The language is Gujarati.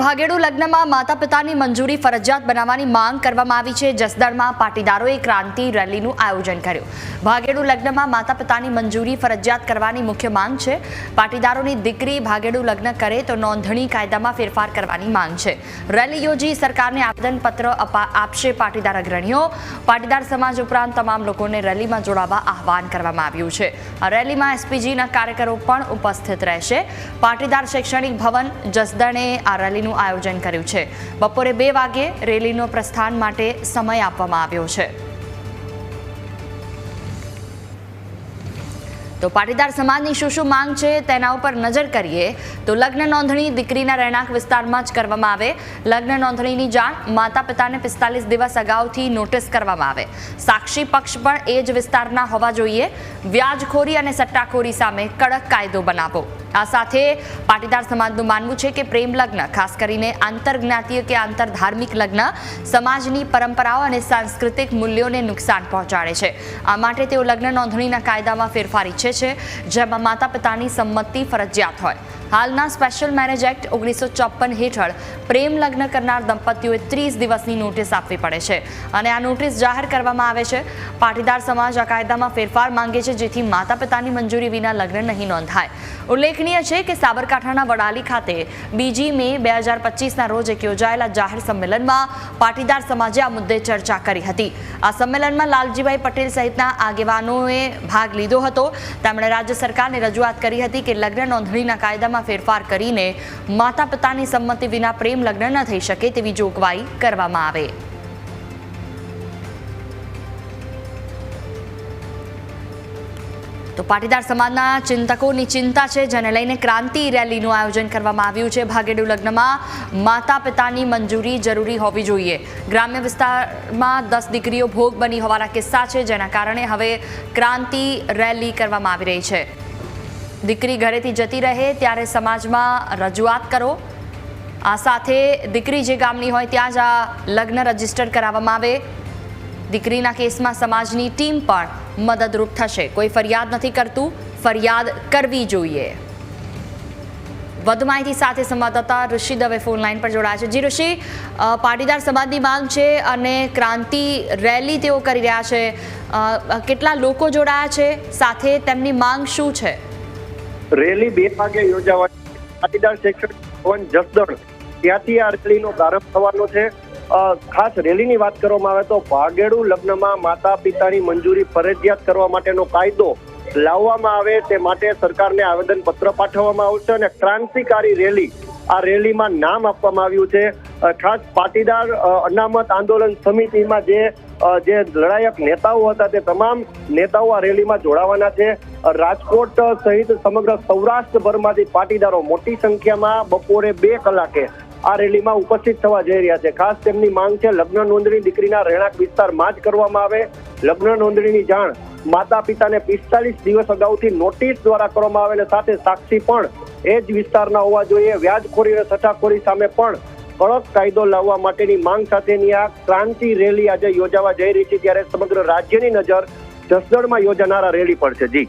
ભાગેડુ લગ્નમાં માતા પિતાની મંજૂરી ફરજિયાત બનાવવાની માંગ કરવામાં આવી છે. જસદણમાં પાટીદારોએ ક્રાંતિ રેલીનું આયોજન કર્યું. ભાગેડુ લગ્નમાં માતા પિતાની મંજૂરી ફરજિયાત કરવાની મુખ્ય માંગ છે. પાટીદારોની દીકરી ભાગેડુ લગ્ન કરે તો નોંધણી કાયદામાં ફેરફાર કરવાની માંગ છે. રેલી યોજી સરકારને આવેદનપત્ર આપશે પાટીદાર અગ્રણીઓ. પાટીદાર સમાજ ઉપરાંત તમામ લોકોને રેલીમાં જોડાવા આહવાન કરવામાં આવ્યું છે. રેલીમાં એસપીજીના કાર્યકરો પણ ઉપસ્થિત રહેશે. પાટીદાર શૈક્ષણિક ભવન જસદણે આ રેલીનું આયોજન કર્યું છે. બપોરે બે વાગે રેલીનો પ્રસ્થાન માટે સમય આપવામાં આવ્યો છે. તો પાટીદાર સમાજની શું શું માંગ છે તેના ઉપર નજર કરીએ. તો લગ્ન નોંધણી દીકરીના રહેણાંક વિસ્તારમાં જ કરવામાં આવે. લગ્ન નોંધણીની જાણ માતા પિતાને પિસ્તાલીસ દિવસ અગાઉથી નોટિસ કરવામાં આવે. સાક્ષી પક્ષ પણ એ જ વિસ્તારના હોવા જોઈએ. વ્યાજખોરી અને સટ્ટાખોરી સામે કડક કાયદો બનાવો. આ સાથે પાટીદાર સમાજનું માનવું છે કે પ્રેમ લગ્ન, ખાસ કરીને આંતરજ્ઞાતીય કે આંતર ધાર્મિક લગ્ન, સમાજની પરંપરાઓ અને સાંસ્કૃતિક મૂલ્યોને નુકસાન પહોંચાડે છે. આ માટે તેઓ લગ્ન નોંધણીના કાયદામાં ફેરફાર ઈચ્છે છે જેમાં માતા પિતાની સંમતિ ફરજિયાત હોય. હાલના સ્પેશિયલ મેરેજ એક્ટ ઓગણીસો ચોપન હેઠળ પ્રેમ લગ્ન કરનાર દંપતીઓએ ત્રીસ દિવસની નોટિસ આપવી પડે છે. અને આ નોટિસ જાહેર કરવામાં આવે છે. પાટીદાર સમાજ આ કાયદામાં ફેરફાર માંગે છે, જેથી માતા પિતાની મંજૂરી વિના લગ્ન નહીં નોંધાય. ઉલ્લેખનીય છે કે સાબરકાંઠાના વડાલી ખાતે બીજી મે બે હજાર પચીસના રોજ એક યોજાયેલા જાહેર સંમેલનમાં પાટીદાર સમાજે આ મુદ્દે ચર્ચા કરી હતી. આ સંમેલનમાં લાલજીભાઈ પટેલ સહિતના આગેવાનોએ ભાગ લીધો હતો. તેમણે રાજ્ય સરકારને રજૂઆત કરી હતી કે લગ્ન નોંધણીના કાયદામાં ફેરફાર કરીને માતા પિતાની સંમતિ વિના પ્રેમ લગ્ન ન થઈ શકે તેવી જોગવાઈ કરવામાં આવે. તો પાટીદાર સમાજના ચિંતકોની ચિંતા છે, જેને લઈને ક્રાંતિ રેલીનું આયોજન કરવામાં આવ્યું છે. ભાગેડુ લગ્નમાં માતા પિતાની મંજૂરી જરૂરી હોવી જોઈએ. ગ્રામ્ય વિસ્તારમાં દસ દીકરીઓ ભોગ બની હોવાના કિસ્સા છે, જેના કારણે હવે ક્રાંતિ રેલી કરવામાં આવી રહી છે. દીકરી ઘરેથી જતી રહે ત્યારે સમાજમાં રજૂઆત કરો. આ સાથે દીકરી જે ગામની હોય ત્યાં જ આ લગ્ન રજિસ્ટર કરાવવામાં આવે. દીકરીના કેસમાં સમાજની ટીમ પણ મદદરૂપ થશે. કોઈ ફરિયાદ નથી કરતું. ફરિયાદ કરવી જોઈએ. વધુ માહિતી સાથે સંવાદદાતા ઋષિ દવે ફોન લાઈન પર જોડાયા છે. જી ઋષિ પાટીદાર સમાજની માંગ છે અને ક્રાંતિ રેલી તેઓ કરી રહ્યા છે. કેટલા લોકો જોડાયા છે? સાથે તેમની માંગ શું છે? રેલી બે ભાગે યોજાવાની પાટીદાર શૈક્ષણિક ભવન જસદણ. ત્યાંથી આ રેલીનો પ્રારંભ થવાનો છે. ખાસ રેલીની વાત કરવામાં આવે તો ભાગેડુ લગ્નમાં માતા પિતાની મંજૂરી ફરજિયાત કરવા માટેનો કાયદો લાવવામાં આવે તે માટે સરકારને આવેદન પત્ર પાઠવવામાં આવશે અને ક્રાંતિકારી રેલી આ રેલીમાં નામ આપવામાં આવ્યું છે. ખાસ પાટીદાર અનામત આંદોલન સમિતિમાં જે જે લડાયક નેતાઓ હતા તે તમામ નેતાઓ આ રેલીમાં જોડાવાના છે. રાજકોટ સહિત સમગ્ર સૌરાષ્ટ્રભરમાંથી પાટીદારો મોટી સંખ્યામાં બપોરે બે કલાકે આ રેલીમાં ઉપસ્થિત થવા જઈ રહ્યા છે. ખાસ તેમની માંગ છે લગ્ન નોંધણી દીકરીના રહેણાંક વિસ્તારમાં જ કરવામાં આવે. લગ્ન નોંધણીની જાણ માતા પિતાને પિસ્તાલીસ દિવસ અગાઉથી નોટિસ દ્વારા કરવામાં આવે અને સાથે સાક્ષી પણ એ જ વિસ્તારના હોવા જોઈએ. વ્યાજખોરી અને સટ્ટાખોરી સામે પણ કડક કાયદો લાવવા માટેની માંગ સાથેની આ ક્રાંતિ રેલી આજે યોજાવા જઈ રહી છે. ત્યારે સમગ્ર રાજ્યની નજર જસદણમાં યોજાનારા રેલી પર છે. જી.